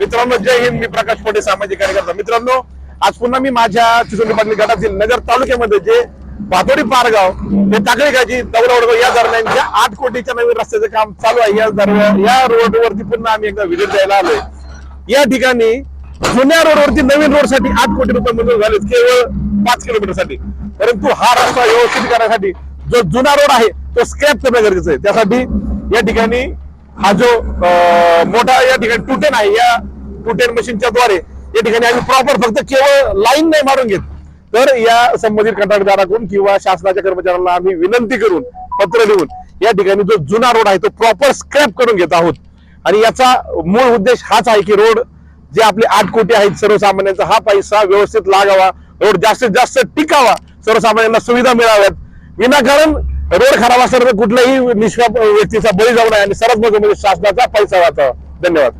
मित्रांनो जय हिंद मी प्रकाश पोटे सामाजिक कार्यकर्ता. मित्रांनो आज पुन्हा मी माझ्या चिचोली पाटील गटातील नगर तालुक्यामध्ये जे भातोडी पारगाव ते टाकळीगाची दौडवडगाव या दरम्यानच्या आठ कोटीच्या नवीन रस्त्याचं काम चालू आहे. या दरम्यान या रोडवरती पुन्हा आम्ही एकदा व्हिजिट द्यायला आलोय. या ठिकाणी जुन्या रोडवरती नवीन रोडसाठी आठ कोटी रुपये मंजूर झाले केवळ पाच किलोमीटरसाठी परंतु हा रस्ता व्यवस्थित करण्यासाठी जो जुना रोड आहे तो स्क्रॅप करणं गरजेचं आहे. त्यासाठी या ठिकाणी हा जो मोठा या ठिकाणी टुटेन आहे या टुटेन मशीनच्या द्वारे या ठिकाणी आम्ही प्रॉपर फक्त केवळ लाईन नाही मारून घेत. तर या संबंधित कंत्राटदाराकडून किंवा शासनाच्या कर्मचाऱ्यांना आम्ही विनंती करून पत्र लिहून या ठिकाणी जो जुना रोड आहे तो प्रॉपर स्क्रॅप करून घेत आहोत. आणि याचा मूळ उद्देश हाच आहे की रोड जे आपले आठ कोटी आहेत सर्वसामान्यांचा हा पैसा व्यवस्थित लागावा. रोड जास्तीत जास्त टिकावा सर्वसामान्यांना सुविधा मिळाव्यात. विनाकारण रोड खराब असल्यानंतर कुठल्याही निष्काप व्यक्तीचा बळी जाऊ नये आणि सर्वात महत्त्वाचं म्हणजे शासनाचा पैसा वाचावा धन्यवाद.